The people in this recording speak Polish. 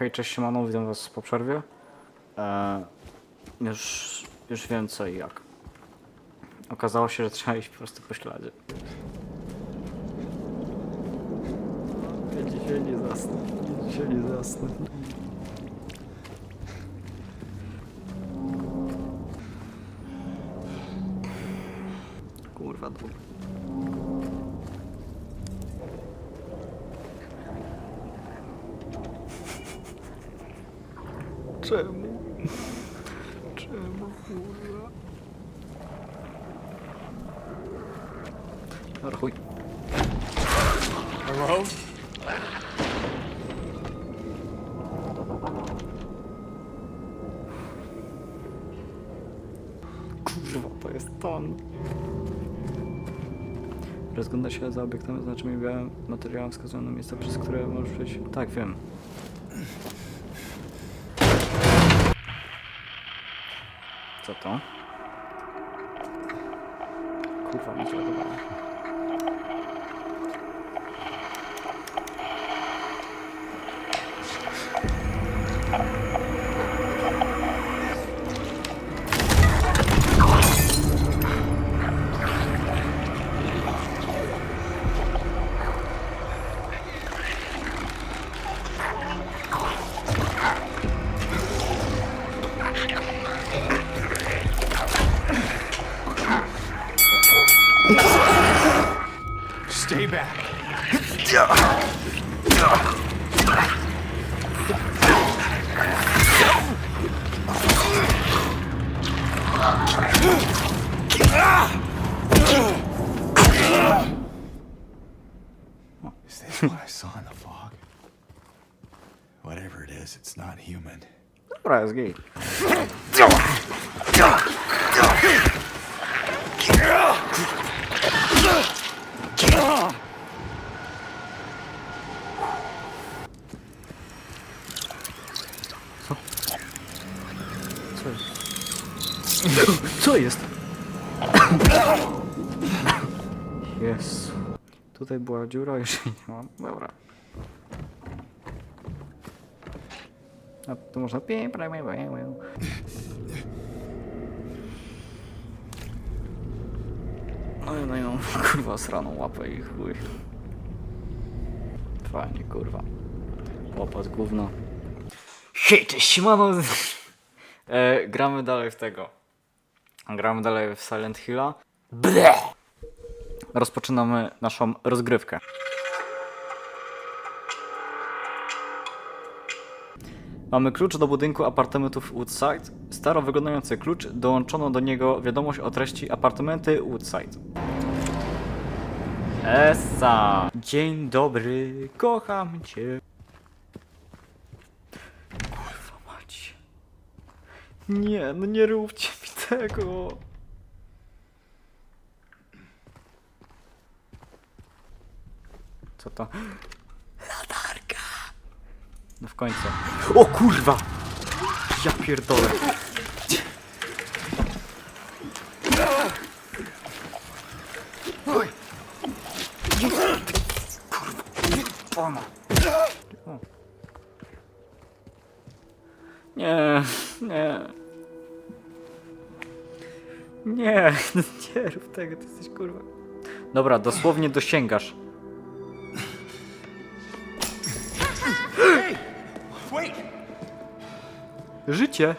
Hej, cześć, siemano, witam was po przerwie. E, już, już wiem co i jak. Okazało się, że trzeba iść po prostu po śladzie. Ja dzisiaj nie zasnę, ja dzisiaj nie zasnę. Kurwa, dobra. Czemu? Czemu, kurwa? Dobra, chuj. Hello? Kurwa, to jest ton. Rozgląda się za obiektem oznaczonymi białym materiałem wskazującym na miejsce, przez które możesz przejść. Tak, wiem. Co to? Kurwa, mi się podobało. Stay back. Is this what I saw in the fog? Whatever it is, it's not human. Dobra, jest gej. Co jest? Co jest? Jezu. Tutaj była dziura, już jej nie mam. Dobra. A tu można. No i no i kurwa sraną łapę i chuj. Fajnie kurwa. Łapat gówno. Hej, cześć, siemano. E, gramy dalej w tego. Gramy dalej w Silent Hilla. Ble! Rozpoczynamy naszą rozgrywkę. Mamy klucz do budynku apartamentów Woodside. Staro wyglądający klucz, dołączono do niego wiadomość o treści apartamenty Woodside. Esa! Dzień dobry, kocham cię. Nie, no nie róbcie mi tego. Co to? Latarka! No w końcu. O kurwa! Ja pierdolę. Kurwa. O. Nie, nie. Nie, nie rób tego, ty jesteś kurwa. Dobra, dosłownie dosięgasz. Życie.